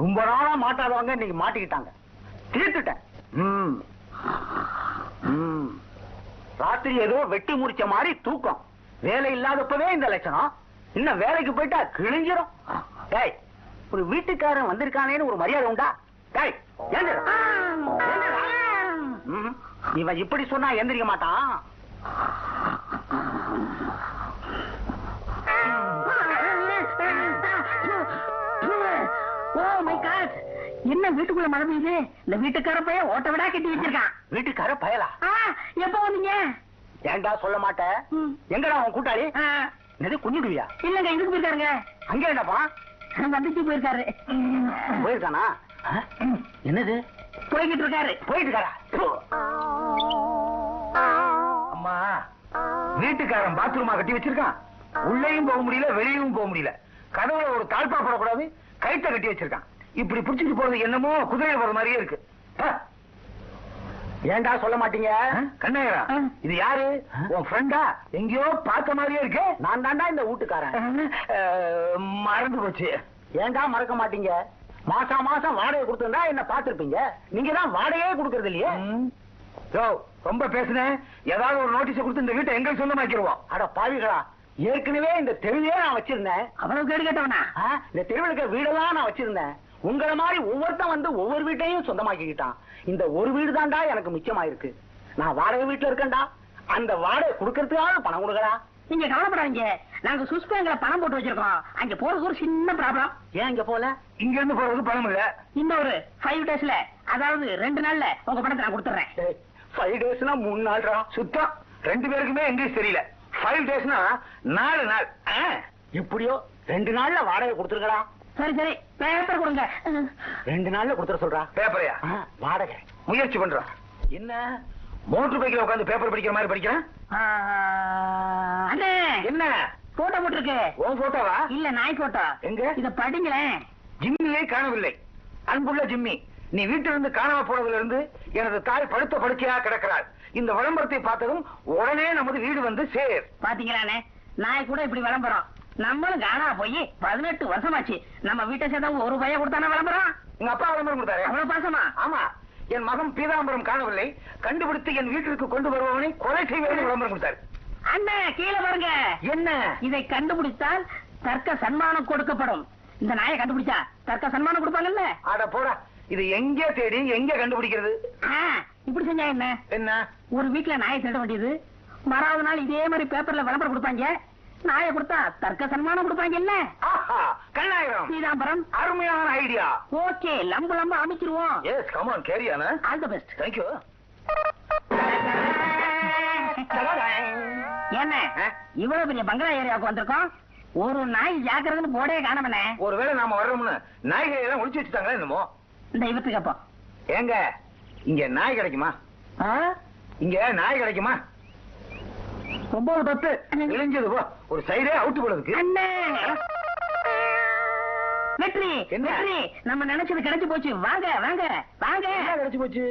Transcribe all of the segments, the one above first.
ரொம்ப நாளா மாட்டாதவங்க இன்னைக்கு மாட்டிக்கிட்டாங்க. தீர்த்துட்டேன். ராத்திரி ஏதோ வெட்டி முடிச்ச மாதிரி தூக்கம். வேலை இல்லாதப்பவே இந்த லட்சணம். இன்னும் வேலைக்கு போயிட்டா கிழிஞ்சிரும். டேய் ஒரு வீட்டுக்காரன் வந்திருக்கானேன்னு ஒரு மரியாதை உண்டா? டேய். இவன் இப்படி சொன்னா எந்திரிக்க மாட்டான். என்ன வீட்டுக்குள்ள மழை பெய்யுது? இந்த வீட்டுக்கார பையன் ஓட்ட விடா கட்டி வச்சிருக்கான். வீட்டுக்கார பயலா? எப்போ வந்தீங்க? ஏன்டா சொல்ல மாட்டேன். எங்கடா உன் கூட்டாளி? எது குஞ்சுடுவியா? இல்லங்க இதுக்கு போயிருக்காருங்க. அங்க என்னப்பா? வந்துச்சு போயிருக்காரு. போயிருக்கானா? என்னது? போய்கிட்டு இருக்காரு. போயிட்டு இருக்காரா அம்மா வீட்டுக்காரன் பாத்ரூமா கட்டி வச்சிருக்கான். உள்ளேயும் போக முடியல வெளியும் போக முடியல. கதவுல ஒரு தாழ்பா போடக்கூடாது கைத்த கட்டி வச்சிருக்கான். இப்படி புடிச்சிட்டு போறது என்னமோ குதிரையில போற மாதிரியே இருக்கு. ஆ. ஏன்டா சொல்ல மாட்டீங்க? கண்ணகரா. இது யாரு? உன் ஃப்ரெண்டா எங்கேயோ பார்த்த மாதிரியே இருக்கு. நான் தாண்டா இந்த வீட்டுக்காரன். மறந்து போச்சு. ஏன்டா மறக்க மாட்டீங்க? மாசம் மாசம் வாடகை கொடுத்திருந்தா என்ன பார்த்திருப்பீங்க. நீங்க தான் வாடகையே கொடுக்கறது இல்லையே? யோ ரொம்ப பேசுனேன் ஏதாவது ஒரு நோட்டீஸ் கொடுத்து இந்த வீட்டை எங்களுக்கு சொந்தமாக்கிடுவோம் அட பாவிகளா ஏற்கனவே இந்த தெருவே நான் வச்சிருந்தேன். அவ்வளவு கேடு கேட்டவனா? இந்த தெருவில் வீடெல்லாம் நான் வச்சிருந்தேன். உங்கள மாதிரி ஒவ்வொருத்தன் வந்து ஒவ்வொரு வீட்டையும் சொந்தமாக்கிக்கிட்டான். இந்த ஒரு வீடு தான்டா எனக்கு மிச்சமாயிருக்கு. நான் வாடகை வீட்டுல இருக்கேன்டா. அந்த வாடகை கொடுக்கறதுக்காக பணம் கொடுக்கடா நீங்க கவலைப்படாதீங்க. நாங்க சுவிஸ் பேங்க்ல பணம் போட்டு வச்சிருக்கோம். அங்க போறதுக்கு ஒரு சின்ன ப்ராப்ளம். ஏன் இங்க போல? இங்க இருந்து போறதுக்கு பணம் இல்ல. இன்னும் ஒரு ஃபைவ் டேஸ்ல அதாவது ரெண்டு நாள்ல உங்க பணத்தை நான் கொடுத்துறேன் ஃபைவ் டேஸ்னா மூணு நாள்டா சுத்தம். ரெண்டு பேருக்குமே இங்கிலீஷ் தெரியல. ஃபைவ் டேஸ்னா நாலு நாள். ஆ, எப்படியோ ரெண்டு நாள்ல வாடகை கொடுத்துருக்கடா சரி சரி. பேப்பர் கொடுங்க. ரெண்டு நாள்ல கொடுத்துட சொல்றா. பேப்பரையா வாடகை. முயற்சி பண்றோம் என்ன? மோட்டர் பைக்ல உட்காந்து பேப்பர் படிக்கிற மாதிரி படிக்கிறேன் அண்ணே. என்ன? போட்டோ போட்டிருக்கு. உன் போட்டோவா இல்ல நாய் போட்டோ எங்க? இத படிங்களேன் ஜிம்மியை காணவில்லை. அன்புள்ள ஜிம்மி நீ வீட்டிலிருந்து காணாம போனதுல இருந்து எனது தாய் படுத்த படுக்கையா கிடக்கிறாள். இந்த விளம்பரத்தை பார்த்ததும் உடனே நமது வீடு வந்து சேர். பாத்தீங்களாண்ணே நாய் கூட இப்படி விளம்பரம். நம்மளும் காணா போய் பதினெட்டு வருஷமாச்சு. நம்ம வீட்டை சேர்ந்தவங்க ஒரு பையன் கொடுத்தானே விளம்பரம்? உங்க அப்பா விளம்பரம் கொடுத்தாரு. அவ்வளவு பாசமா? ஆமா. என் மகன் பீதாம்பரம் காணவில்லை. கண்டுபிடித்து என் வீட்டிற்கு கொண்டு வருபவனை கொலை செய்வேன் விளம்பரம் கொடுத்தாரு. அண்ணே கீழே பாருங்க. என்ன? இதை கண்டுபிடித்தால் தர்க்க சன்மானம் கொடுக்கப்படும். இந்த நாயை கண்டுபிடிச்சா தர்க்க சன்மானம் கொடுப்பாங்கல்ல? அட போடா. இது எங்க தேடி எங்க கண்டுபிடிக்கிறது? இப்படி செஞ்சா என்ன? என்ன? ஒரு வீட்ல நாயை திருட வேண்டியது. மறாவது நாள் இதே மாதிரி பேப்பர்ல விளம்பரம் கொடுப்பாங்க. நாயை கொடுத்தா தர்க்க சன்மானம் கொடுப்பாங்க இல்ல கண்ணாயிரம் பீதாம்பரம் அருமையான ஐடியா ஓகே லம்பு லம்பு அமைச்சிருவோம். Yes come on கேரியானா all the best thank you என்ன? இவ்வளவு பெரிய பங்களா ஏரியாவுக்கு வந்திருக்கோம்? ஒரு நாய் ஜாக்கிரதுன்னு போடே காணமனே ஒருவேளை நாம வர்றோம்னு நாய்களை எல்லாம் ஒளிச்சு வச்சுட்டாங்களா என்னமோ? இந்த இவத்துக்கு அப்போ. ஏங்க இங்க நாய் கிடைக்குமா? இங்க நாய் கிடைக்குமா? ஒன்பது பத்து. இழிஞ்சது போ ஒரு சைடே அவுட்டு போடுறதுக்கு வெற்றி? வெற்றி நம்ம நினைச்சது கிடைச்சு போச்சு. வாங்க வாங்க வாங்க. கிடைச்சு போச்சு?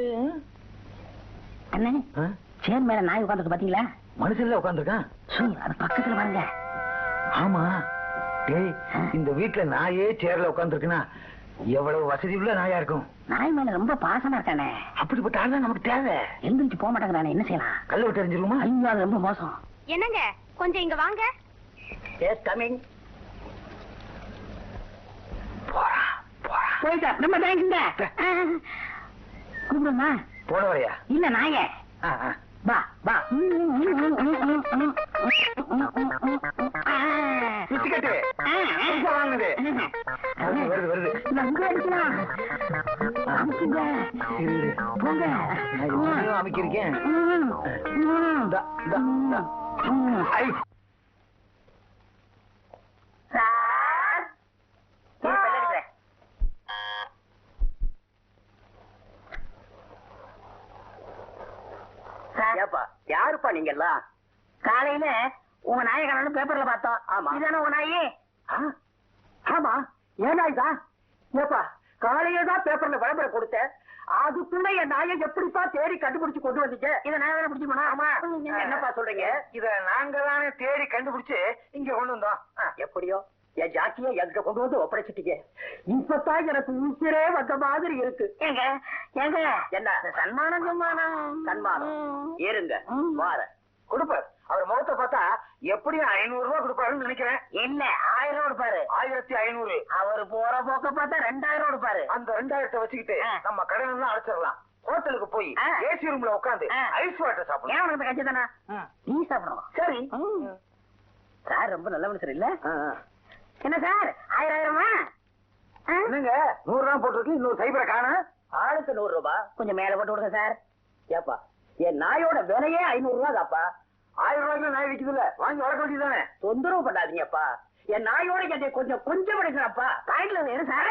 அண்ணே? சேர் மேல நாய் உட்காந்துருக்கு பாத்தீங்களா? மனுஷன்ல உட்காந்துருக்கான் அது பக்கத்துல பாருங்க. ஆமா. டேய் இந்த வீட்டுல நாயே சேர்ல உட்காந்துருக்குன்னா எவ்வளவு வசதி உள்ள நாயா இருக்கும்? நாய் மேல ரொம்ப பாசமா இருக்கானே. அப்படிப்பட்ட ஆள் தான் நமக்கு தேவை. எந்திரிச்சு போக மாட்டேங்கிறானே என்ன செய்யலாம்? கல்ல விட்டு எறிஞ்சிருமா ஐயோ அது ரொம்ப மோசம். என்னங்க? கொஞ்சம் இங்க வாங்க. எஸ் கமிங் போயிட்டா ரொம்ப தேங்க்ஸ்ங்க கூப்பிடுமா? போன வரையா இல்ல நாயே ஆ, ஆ. வா வா. பிஸ்கட்டு புதுசா வாங்குனது வருது, வருது நங்க அடிக்கலாம் அமுக்குங்க. போங்க. நான் ஏப்பா யாருப்பா நீங்க எல்லாம் காலையில உங்க நாயை காணணும் பேப்பர்ல பார்த்தோம். ஆமா. இதானே உங்க நாயி? ஆமா. ஏன் நாய் தான்? ஏப்பா காலையில தான் பேப்பர்ல விளம்பரம் கொடுத்தேன். அதுக்குள்ள என் நாயை எப்படிப்பா தேடி கண்டுபிடிச்சு கொண்டு வந்தீங்க? இதை நான் வேற பிடிச்சு போனா? ஆமா. என்னப்பா சொல்றீங்க? இத நாங்க தானே தேடி கண்டுபிடிச்சு இங்க கொண்டு வந்தோம். எப்படியோ? என் ஜாக்கியை எங்க கொண்டு வந்து ஒப்படைச்சிட்டீங்க. இப்பதான் எனக்கு உயிரே வந்த மாதிரி இருக்கு. ஏங்க ஏங்க? என்ன? சன்மானம் சன்மானம். சன்மானம். ஏறுங்க. வார கொடுப்பார் அவர் முகத்தை பார்த்தா எப்படியும் ஐநூறு ரூபாய் கொடுப்பாருன்னு நினைக்கிறேன். இல்ல ஆயிரம் ரூபாய் கொடுப்பாரு? ஆயிரத்தி ஐநூறு. அவரு போற போக்க பார்த்தா ரெண்டாயிரம் ரூபாய் கொடுப்பாரு. அந்த ரெண்டாயிரத்தை வச்சுக்கிட்டு. நம்ம கடன் எல்லாம் அடைச்சிடலாம். ஹோட்டலுக்கு போய். ஏசி ரூம்ல உட்காந்து. ஐஸ் வாட்டர் சாப்பிடலாம் ஏன் உனக்கு கட்சி தானே. நீ சாப்பிடணும்? சரி. சார் ரொம்ப நல்ல மனுஷர் இல்ல. என்ன சார்? ஆயிரம் ஆயிரமா? என்னங்க? நூறு ரூபாய் போட்டிருக்கு இன்னொரு சைபரை காண? ஆளுக்கு நூறு ரூபாய் கொஞ்சம் மேல போட்டு விடுங்க சார். ஏப்பா என் நாயோட விலையே ஐநூறு ரூபா தாப்பா ஆயிரம் ரூபாய்க்கு நாய் விக்குது இல்ல வாங்கி வளர்க்க வேண்டியதானே தொந்தரவு பண்ணாதீங்கப்பா. என் நாயோட என்னை கொஞ்சம் கொஞ்சம் படிக்கிறப்பா பாக்கெட்ல வேறு சார்?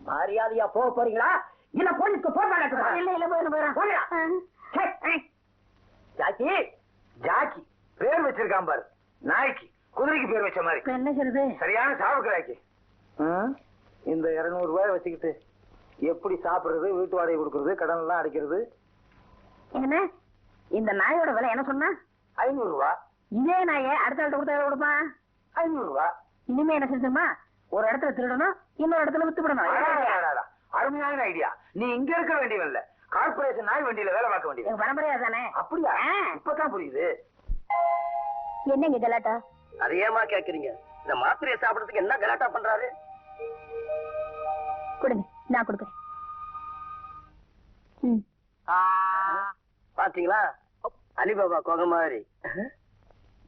மரியாதையா போக போறீங்களா? இல்ல போலீஸ்க்கு பண்ணட்டுமா இல்ல இல்ல போயிடும் போயா. போயிடும் ஜாக்கி. ஜாக்கி பேர் வச்சிருக்கான் பாரு. நாய்க்கு குதிரைக்கு பேர் வச்ச மாதிரி. என்ன செய்யுது சரியான சாவுக்கிறாக்கி இந்த இருநூறு ரூபாய் வச்சுக்கிட்டு எப்படி சாப்பிடுறது வீட்டு வாடகை கொடுக்கறது கடன் எல்லாம் அடைக்கிறது? என்ன? இந்த நாயோட விலை என்ன சொன்னா? ஐநூறு ரூபா இதே நாயே அடுத்த ஆள்கிட்ட கொடுத்தா எவ்வளவு கொடுப்பான்? ஐநூறு ரூபா இனிமே என்ன செஞ்சுமா ஒரு இடத்துல திருடணும் இன்னொரு இடத்துல வித்துவிடணும் அடாடாடாடா. அருமையான ஐடியா நீ இங்க இருக்க வேண்டியவன் இல்ல கார்பரேஷன் நாய் வண்டியில வேலை பார்க்க எங்க பரம்பரையா தானே? அப்படியா? ஆ. இப்பதான் புரியுது. என்னங்க கலாட்டா? அது ஏமா கேக்குறீங்க? இந்த மாத்திரையை சாப்பிடறதுக்கு என்ன கலாட்டா பண்றாரு? கொடுங்க நான் கொடுக்குறேன். ம். பாத்தீங்களா? அலிபாபா கொகை மாதிரி.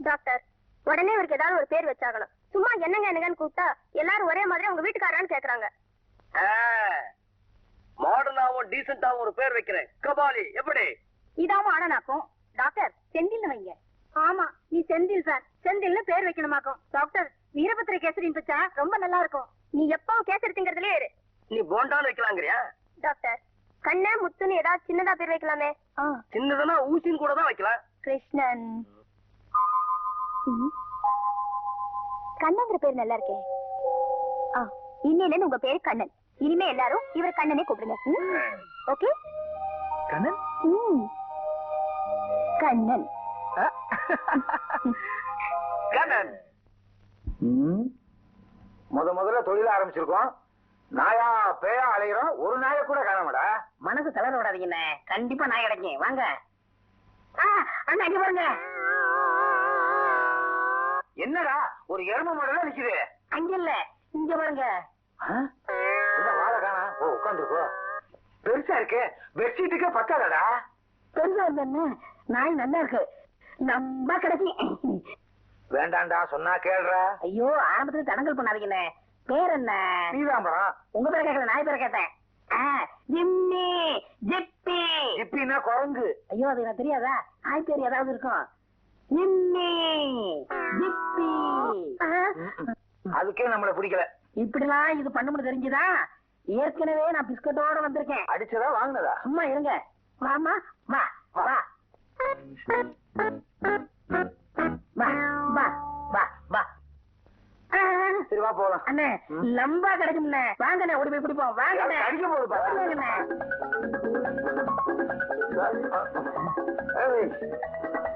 டாக்டர் உடனே இவருக்கு ஏதாவது ஒரு பேர் வச்சாகணும். சும்மா என்னங்க என்னங்கன்னு கூப்பிட்டா எல்லாரும் ஒரே மாதிரி உங்க வீட்டுக்காரன்னு கேக்குறாங்க. மாடர்னாவும் டீசென்டாவும் ஒரு பேர் வைக்கிறேன். கபாலி எப்படி? இதாவும் ஆனனாக்கும். டாக்டர் செந்தில்னு வைங்க. ஆமா நீ செந்தில் சார் செந்தில்னு பேர் வைக்கணுமாக்கும். டாக்டர் வீரபத்திர கேசரின்னு வச்சா ரொம்ப நல்லா இருக்கும். நீ எப்பவும் கேசரி திங்கிறதுலயே இரு. நீ போண்டான்னு வைக்கலாங்கிறியா? டாக்டர் கண்ணே முத்துன்னு ஏதாவது சின்னதா பேர் வைக்கலாமே. சின்னதுன்னா ஊசின்னு கூட தான் வைக்கலாம். கிருஷ்ணன். கண்ணங்கிற பேர் நல்லா இருக்கே. ஆ இன்னில உங்க பேரு கண்ணன். இனிமே எல்லாரும் இவர் கண்ணனே கூப்பிடுங்க? ஓகே? கண்ணன். கண்ணன். கண்ணன். முத முதல்ல தொழில ஆரம்பிச்சிருக்கோம். நாயா பேயா அலைகிறோம் ஒரு நாயை கூட காணாமடா? மனசு தளர விடாதீங்கண்ணே கண்டிப்பா நாய் கிடைக்கும் வாங்க. அண்ணா இங்க பாருங்க. என்னடா? ஒரு எருமை மாடல நிக்குது. அங்க இல்ல. இங்க பாருங்க? என்ன வாழ காணா. ஓ உட்காந்துருக்கோ பெருசா இருக்கு. பெட்ஷீட்டுக்கே பத்தாதடா. பெருசா இருந்தா நாய் நல்லா இருக்கு. நம்ம கிடைக்கும் வேண்டாம்டா சொன்னா கேளுடா ஐயோ ஆரம்பத்துல தடங்கல் பண்ணாதீங்கண்ணே பேர் என்ன? நீதாம்பரம் உங்க பேரை கேட்கல நாய் பேரை கேட்டேன். ஜிம்மி ஜிப்பி. ஜிப்பின்னா குரங்கு. ஐயோ அது எனக்கு தெரியாதா? நாய் பேர் ஏதாவது இருக்கும். Jimmy Jippy. அதுக்கே நம்மள பிடிக்கல. இப்படிலாம் இது பண்ணும்னு தெரிஞ்சுதா? ஏற்கனவே நான் பிஸ்கட்டோட வந்திருக்கேன். அடிச்சதா வாங்கினதா? சும்மா இருங்க. வாமா வா வா. சரி வா போலாம். அண்ணே லம்பா கிடைக்கும்ண்ணே. வாங்கண்ணே ஓடி போய் பிடிப்போம். வாங்கண்ணே. யாரு அடிக்க பாரு. வாங்கண்ணே.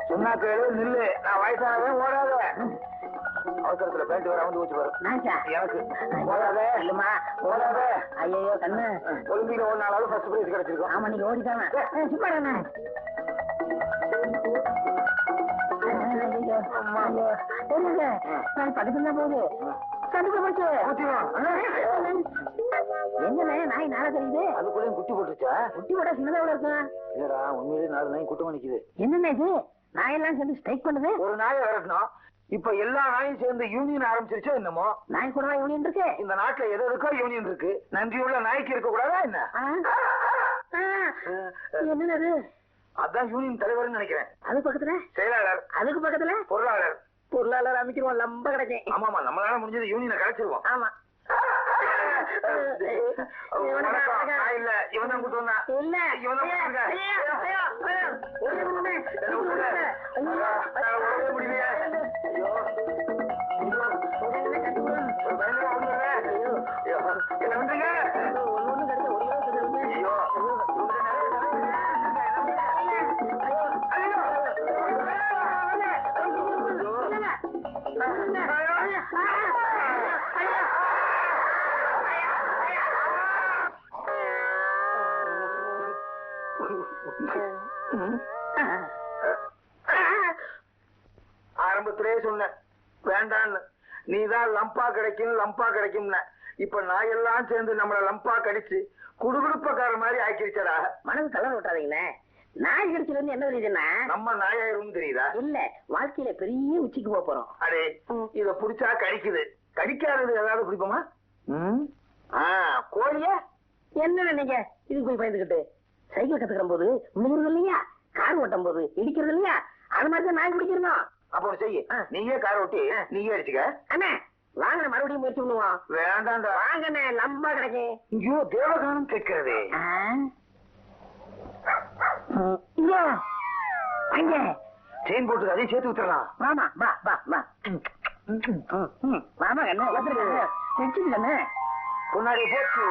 சொன்னா கேளு நில்லு. நான் வயசானவன் ஓடாத. அவசரத்துல பேண்ட் வேற வந்து ஊச்சு பாரு. எனக்கு ஓடாத. இல்லம்மா. ஓடாத. ஐயோ கண்ணு. ஒலிம்பிக்ல ஒரு நாளாவது ஃபர்ஸ்ட் பிரைஸ் கிடைச்சிருக்கும். ஆமா நீங்க ஓடிட்டாங்க சும்மா. நான் பக்கத்துல போகுது என்னண்ணே நாய் நாளை தெரியுது? அதுக்குள்ளேயும் குட்டி போட்டுச்சா குட்டி கூட சின்னதா எவ்வளவு இருக்கும்? இல்லடா உண்மையிலே நாலு நாய் கூட்டமா நிக்குது. என்னண்ணே இது? நாயெல்லாம் சேர்ந்து ஸ்ட்ரைக் பண்ணுது? ஒரு நாயை விரட்டணும். இப்ப எல்லா நாயும் சேர்ந்து யூனியன் ஆரம்பிச்சிருச்சோ என்னமோ? நாய் கூட யூனியன் இருக்கு. இந்த நாட்டுல எது எதுக்கோ யூனியன் இருக்கு. நன்றியுள்ள நாய்க்கு இருக்க கூடாதா என்ன. என்னது அதான் யூனியன் தலைவர்னு நினைக்கிறேன். அது பக்கத்துல? செயலாளர். அதுக்கு பக்கத்துல? பொருளாளர். பொருளாளர் அமைக்கிறோம் லம்ப கிடைக்கும். ஆமாமா நம்மளால முடிஞ்சது யூனியனை கலைச்சிருவோம். ஆமா. இல்ல இவன் தான் கூட்டு இல்ல இவன் தான். என்ன விட்டுருங்க. ஆரம்பத்திலே சொன்னேன் வேண்டான்னு. நீதான் லம்பா கிடைக்கும் லம்பா கிடைக்கும்ன. இப்ப நாயெல்லாம் சேர்ந்து நம்மள லம்பா கடிச்சு குடுகுடுப்பக்கார மாதிரி ஆக்கிருச்சடா. மனசு தளர விட்டாதீங்களே நாய் கடிச்சதுல இருந்து என்ன தெரியுதுன்னா நம்ம நாயாயிரும் தெரியுதா? இல்ல வாழ்க்கையில பெரிய உச்சிக்கு போக போறோம். அடே இத புடிச்சா கடிக்குது. கடிக்காதது ஏதாவது பிடிப்போமா கோழிய? என்ன நீங்க இதுக்கு போய் பயந்துகிட்டு. சைக்கிள் கத்துக்கிற போது விழுகிறது இல்லையா? கார் ஓட்டும் போது இடிக்கிறது இல்லையா? அது மாதிரி தான் நாய் பிடிக்கிறோம் அப்ப செய்யு. நீயே கார ஓட்டி நீயே அடிச்சுக்க. அண்ணே வாங்க மறுபடியும் முயற்சி பண்ணுவோம். வேண்டாம்டா. வாங்கண்ணே லம்பா கிடைக்கும் ஐயோ தேவகானம் கேட்கிறதே. செயின் போட்டு அதையும் சேர்த்து விட்டுறலாம் வாமா வா வா வா. வாமா கண்ணு வந்துருக்கண்ணு முன்னாடி போச்சு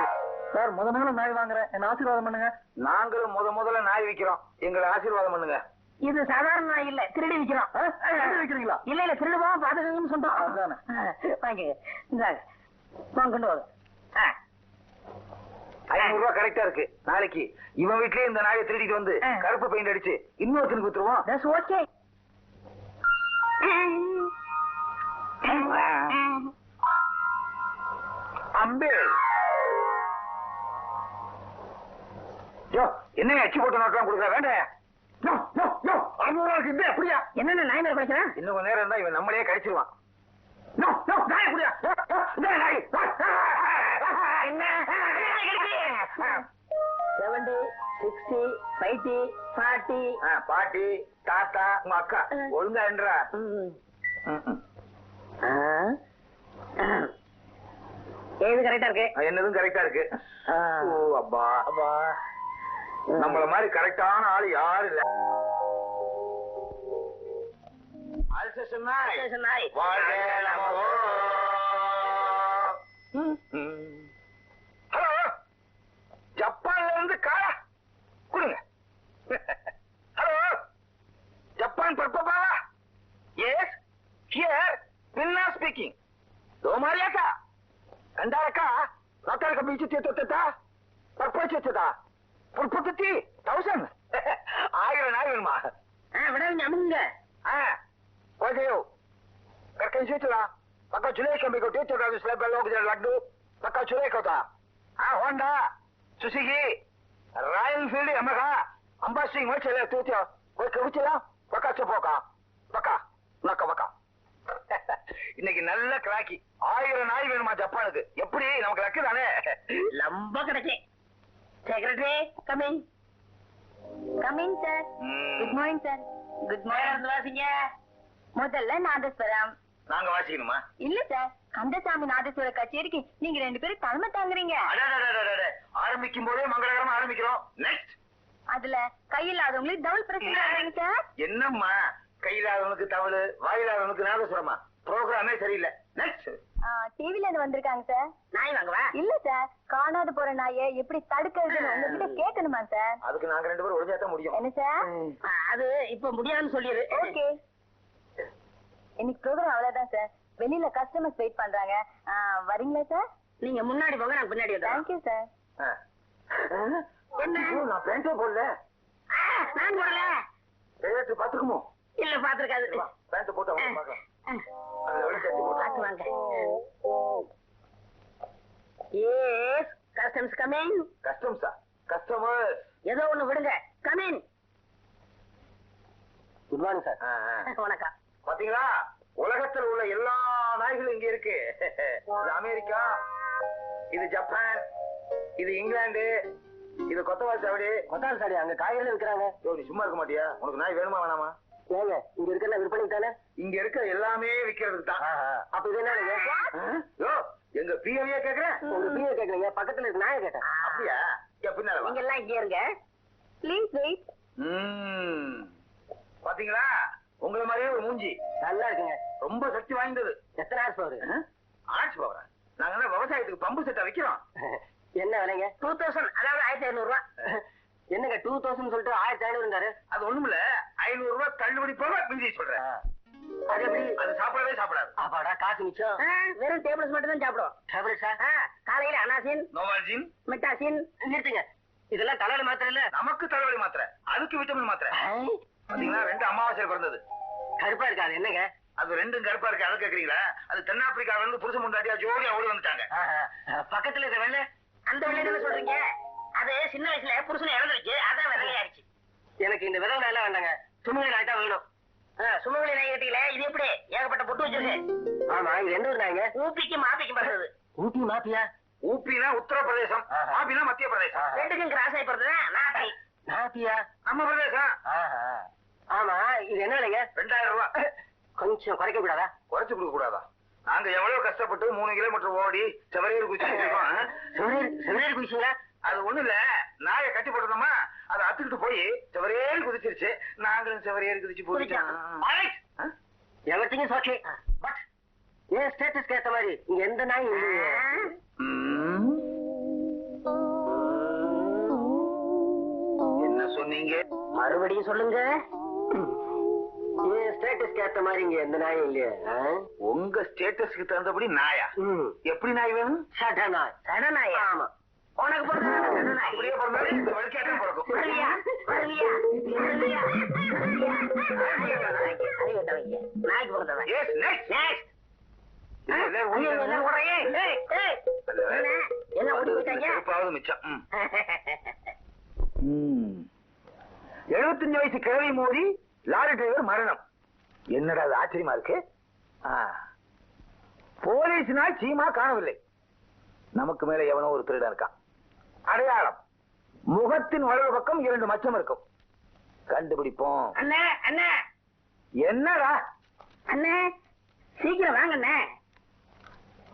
சார் முத நாள் நாய் வாங்குறேன் என்ன ஆசீர்வாதம் பண்ணுங்க நாங்களும் முத முதல்ல நாய் விக்கிறோம் எங்களை ஆசீர்வாதம் பண்ணுங்க இது சாதாரண நாய் இல்ல திருடி விக்கிறோம்? திருடி விக்கிறீங்களா? இல்ல இல்ல திருடுவோம் பாத்துக்கங்கன்னு சொன்னோம் அதானே. வாங்கிக்க இந்தாங்க வாங்க கொண்டு வாங்க. ஐநூறு ரூபாய் கரெக்டா இருக்கு நாளைக்கு இவன் வீட்லயே இந்த நாயை திருடிட்டு வந்து. கருப்பு பெயிண்ட் அடிச்சு இன்னொருத்தனுக்கு வித்துருவோம் okay. அம்பே யோ என்ன அச்சு போட்டு நோட்டெல்லாம் கொடுக்குற? வேண்டாம் யோ, யோ, யோ, அப்படியா? என்னென்ன நாய் மேல படிக்கிறேன் இன்னும் கொஞ்ச நேரம் இருந்தா இவன் நம்மளையே கடிச்சிருவான். யோ, நாயை குடியா. Seventy sixty fifty forty. ஆ, பாட்டி தாத்தா உங்க அக்கா. ஒழுங்கா என்றா ஏது கரெக்டா இருக்கு? என்னதும் கரெக்டா இருக்கு. ஓ அப்பா. அப்பா. நம்மள மாதிரி கரெக்டான ஆளு யாரும் இல்ல. வாழ்க நமோ. ಬೆಲ್ಲ ಹೋಗಿದ್ದಾರೆ ಲಡ್ಡು ಪಕ್ಕ ஆ Honda Honda Suzuki Royal field ಎಮ್ಮಗ ಅಂಬಾಸಿ ಮೈಚಲ ತೂತಿಯ ಕವಿಚಿಲ பக்கா செப்போக்கா பக்கா நக்க பக்கா இன்னைக்கு நல்ல கிராக்கி ஆயிரம் நாய் வேணுமா ஜப்பானுக்கு எப்படி நமக்கு லக்கு தானே லம்ப கிடக்கு secretary coming coming sir good morning sir good morning வாசிங்க முதல்ல நான் நாங்க வாசிக்கணுமா? இல்ல சார் கந்தசாமி நாதஸ்வர கச்சேரிக்கு நீங்க ரெண்டு பேரும் தலைமை தாங்குறீங்க. அடடடடடட. ஆரம்பிக்கும் போதே மங்களகரமா ஆரம்பிக்கிறோம். நெக்ஸ்ட் அதுல கையில்லாதவங்களுக்கு டபுள் பண்றீங்க சார் என்னம்மா? கையிலாதவனுக்கு தவளு வாயிலாதவனுக்கு நாதசுரமா ப்ரோக்ராமே சரியில்லை. நெக்ஸ்ட் டிவில இருந்து வந்திருக்காங்க சார். நாய் வாங்கவா இல்ல சார். காணாத போற நாயை எப்படி தடுக்கிறதுன்னு உங்ககிட்ட கேட்கணுமா சார்? அதுக்கு நாங்க ரெண்டு பேரும் ஒழிஞ்சாதான் முடியும். என்ன சார்? அது இப்ப முடியாதுன்னு சொல்லிடு. ஓகே. இன்னைக்கு ப்ரோக்ராம் அவ்வளவுதான் சார். வெளியில கஸ்டமர்ஸ் வெயிட் பண்றாங்க. வரீங்களா சார் நீங்க முன்னாடி போங்க நான் பின்னாடி. Thank you sir. என்ன? நான் பேண்டே போடல. நான் போடல. ரேட்டு பாத்துக்குமோ இல்ல பாத்துருக்காது பேண்ட் போட்டு அவங்க பார்க்கலாம். அதுல வெளியே தட்டி போட்டு. பாத்து வாங்க. எஸ் கஸ்டம்ஸ் கமிங் கஸ்டம்ஸா கஸ்டமர் ஏதோ ஒண்ணு விடுங்க. கமிங் குட் மார்னிங் சார் வணக்கம். பாத்தீங்களா? உலகத்தில் உள்ள எல்லா நாய்களும் இங்க இருக்கு. இது அமெரிக்கா இது ஜப்பான் இது இங்கிலாந்து இது கொத்தவால் சாவடி. கொத்தால் சாடி அங்க காய்கறி விற்கிறாங்க யோ நீ சும்மா இருக்க மாட்டியா? உனக்கு நாய் வேணுமா வேணாமா? ஏங்க இங்க இருக்கிற விற்பனை தானே? இங்க இருக்க எல்லாமே விக்கிறதுக்கு தான். அப்ப இது என்ன எங்க பிஏவியா கேக்குறேன் உங்க பிஏ கேக்குறீங்க பக்கத்துல இருக்க நாயை கேட்டேன். அப்படியா? பின்னால வா. நீங்க எல்லாம் இங்கே இருங்க ப்ளீஸ் வெயிட் ம். பாத்தீங்களா உங்களை மாதிரியே ஒரு மூஞ்சி நல்லா இருக்குங்க. ரொம்ப சக்தி வாய்ந்தது. எத்தனை ஆர்ஸ் பவர் ஆட்சி போகிறேன் நாங்க விவசாயத்துக்கு பம்பு செட்டை வைக்கிறோம். என்ன விலைங்க? டூ தௌசண்ட் அதாவது ஆயிரத்தி ஐநூறு ரூபா என்னங்க டூ தௌசண்ட் சொல்லிட்டு ஆயிரத்தி ஐநூறுங்காரு அது ஒண்ணுமில்ல ஐநூறு ரூபாய் தள்ளுபடி போக மீதி சொல்றேன். அது எப்படி? அது சாப்பிடவே சாப்பிடாது. அப்பாடா காசு மிச்சம். வெறும் டேபிள்ஸ் மட்டும் தான் சார் ஆ, காலையில அனாசின் நோவால்ஜின். மெட்டாசின் நிறுத்துங்க. இதெல்லாம் தலைவலி மாத்திரை இல்ல. நமக்கு தலைவலி மாத்திரை அதுக்கு விட்டமின் மாத்திரை. பாத்தீங்களா ரெண்டு அமாவாசை பிறந்தது. கருப்பா இருக்காது என்னங்க? அது ரெண்டும் கருப்பா இருக்கு? அதை கேக்குறீங்களா? அது தென்னாப்பிரிக்காவில இருந்து புருஷ முண்டாட்டியா ஜோடியா ஓடி வந்துட்டாங்க. பக்கத்துல இருக்க வெள்ளை அந்த வெள்ளை என்ன சொல்றீங்க? அது சின்ன வயசுல புருஷன் இறந்துருச்சு அதான் வெள்ளையாயிருச்சு எனக்கு இந்த விதம் எல்லாம் வேண்டாங்க. சுமங்கலி நாய் தான் வேணும் சுமங்கலி நாய் கேட்டீங்களே? இது எப்படி? ஏகப்பட்ட பொட்டு வச்சிருக்கு. ஆமா இது எந்த ஊர் நாய்ங்க. ஊப்பிக்கு மாப்பிக்கு பிறந்தது ஊப்பி மாப்பியா? ஊப்பினா உத்தரப்பிரதேசம் ஆஹா. ஆப்பினா மத்திய பிரதேசம். ரெண்டுக்கும் கிராஸ் ஆகி பிறந்தது நாப்பி நாப்பியா நம்ம பிரதேசம். ஆமா இது என்ன விலைங்க? ரெண்டாயிரம் ரூபாய் கொஞ்சம் குறைக்க கூடாதா? குறைச்சு கொடுக்க கூடாதா? நாங்க எவ்வளவு கஷ்டப்பட்டு மூணு கிலோமீட்டர் ஓடி சிவனேரி சிவனேரி குடிச்சீங்களா அது ஒண்ணு இல்ல. நாயை கட்டி போட்டோமா அதை அத்துக்கிட்டு போய் செவரேறி குதிச்சிருச்சு. நாங்களும் செவரேறி குதிச்சு போயிட்டோம். ஆ? எவர்த்திங்கும் ஓகே பட் ஏன் ஸ்டேட்டஸ்க்கு ஏத்த மாதிரி இங்க எந்த நாய் இல்லையே. என்ன சொன்னீங்க? மறுபடியும் சொல்லுங்க. ஸ்டேட்டஸ்க்கு ஏத்த மாதிரி இங்க எந்த நாயும் இல்லையே? உங்க ஸ்டேட்டஸ்க்கு தகுந்தபடி நாயா. எப்படி நாய் வேணும்? சட நாய் சட நாய் ஆமா. உனக்கு பிறந்த சட நாய் அப்படியே பிறந்தாலும் இந்த வழிக்காட்டம் பிறக்கும்? வருவியா? வருவியா? வருவியா? நாய்க்கு, பிறந்தவன். செருப்பாவது மிச்சம். ம். எழுபத்தஞ்சு வயசு கிழவி மோதி லாரி டிரைவர் மரணம். என்னடா அது ஆச்சரியமா இருக்கு? ஆ. போலீஸ்னா சீமா காணவில்லை. நமக்கு மேல எவனோ ஒரு திருடன் இருக்கான். அடையாளம் முகத்தின் வலது பக்கம் இரண்டு மச்சம் இருக்கும். கண்டுபிடிப்போம். அண்ணே அண்ணே. என்னடா? அண்ணே சீக்கிரம் வாங்க அண்ணே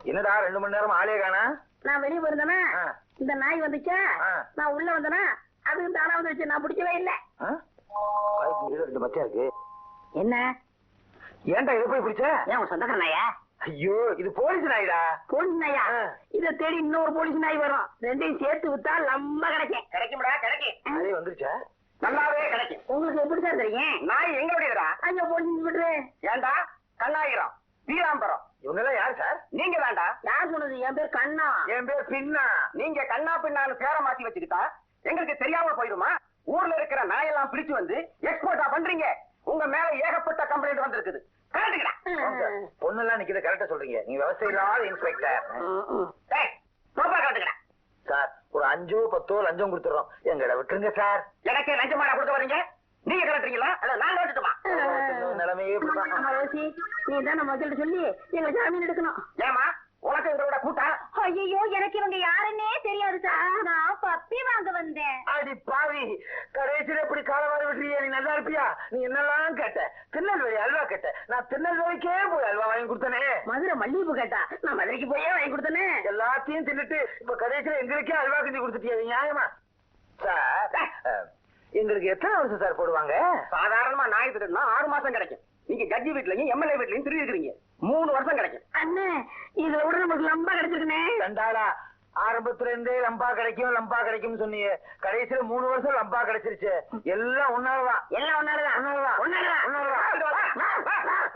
என்னடா ரெண்டு மணி நேரம் ஆளே காணா? நான் வெளியே போயிருந்தேனா. இந்த நாய் வந்துச்சா. நான் உள்ள வந்தேனா? அது தானா வந்துருச்சு நான் பிடிக்கவே இல்ல. மச்சம் இருக்கு. என்ன? ஏன்டா இதை போய் பிடிச்ச? ஏன் உன் சொந்தக்கார நாயா? ஐயோ இது போலீஸ் நாய்டா. போலீஸ் நாயா. இத தேடி இன்னொரு போலீஸ் நாய் வரும். ரெண்டையும் சேர்த்து வித்தா லம்ப கிடைக்கும். கிடைக்கும்டா கிடைக்கும். அதே வந்துருச்சா? நல்லாவே கிடைக்கும். உங்களுக்கு எப்படி சார் தெரியும்? நாய் எங்க ஓடிடுறா ஐயோ போலீஸ் விட்டுரு. ஏன்டா? கண்ணாயிரம். பீராம்பரம் இவங்கெல்லாம் யார் சார்? நீங்க தான்டா. யார் சொன்னது? என் பேர் கண்ணா. என் பேர் பின்னா. நீங்க கண்ணா பின்னான்னு பேரை மாத்தி வச்சுக்கிட்டா எங்களுக்கு தெரியாம போயிடுமா? ஊர்ல இருக்கிற நாயெல்லாம் பிடிச்சு வந்து எக்ஸ்போர்ட்டா பண்றீங்க. உங்க மேல ஏகப்பட்ட கம்ப்ளைண்ட் வந்திருக்குது. பொண்ணெல்லாம் நிக்கிறத கரெக்டா சொல்றீங்க. நீங்க விவசாய இல்லாத இன்ஸ்பெக்டர் சார் ஒரு அஞ்சோ பத்தோ லஞ்சம் கொடுத்துறோம். எங்கட விட்டுருங்க சார். எனக்கே லஞ்சமாடா கொடுக்க வரீங்க நீங்க கரெக்டுங்களா அல்ல நான் கரெக்டுமா நிலைமையே நீ தான் நம்ம சொல்லி எங்க ஜாமீன் எடுக்கணும் ஏமா உனக்கு எங்களோட கூட்டம் ஐயோ எனக்கு இவங்க யாருன்னே தெரியாது சார் நான் பப்பி வாங்க வந்தேன். அடி பாவி. கடைசியில எப்படி காலவாரி விட்டுறிய நீ நல்லா இருப்பியா? நீ என்னெல்லாம் கேட்ட? திருநெல்வேலி அல்வா கேட்ட. நான் திருநெல்வேலிக்கே போய் அல்வா வாங்கி கொடுத்தனே. மதுரை மல்லிகைப்பூ கேட்டா? நான் மதுரைக்கு போயே வாங்கி கொடுத்தனே. எல்லாத்தையும் தின்னுட்டு இப்ப கடைசியில எங்களுக்கே அல்வா கிண்டி கொடுத்துட்டியா நியாயமா? சார் எங்களுக்கு எத்தனை வருஷம் சார் போடுவாங்க? சாதாரணமா நாய் திருடுனா ஆறு மாசம் கிடைக்கும். நீங்க ஜட்ஜி வீட்லயும் எம்எல்ஏ வீட்லயும் திருடி இருக்கிறீங்க மூணு வருஷம் கிடைக்கும். அண்ணே இதுல விட நமக்கு லம்பா கிடைச்சிருக்குனே ரெண்டாளா ஆரம்பத்துல இருந்தே லம்பா கிடைக்கும் லம்பா கிடைக்கும் சொன்னீங்க. கடைசியில மூணு வருஷம் லம்பா கிடைச்சிருச்சு. எல்லாம் ஒன்னாலதான். எல்லாம் ஒன்னாலதான். ஒன்னாலதான். ஒன்னாலதான்.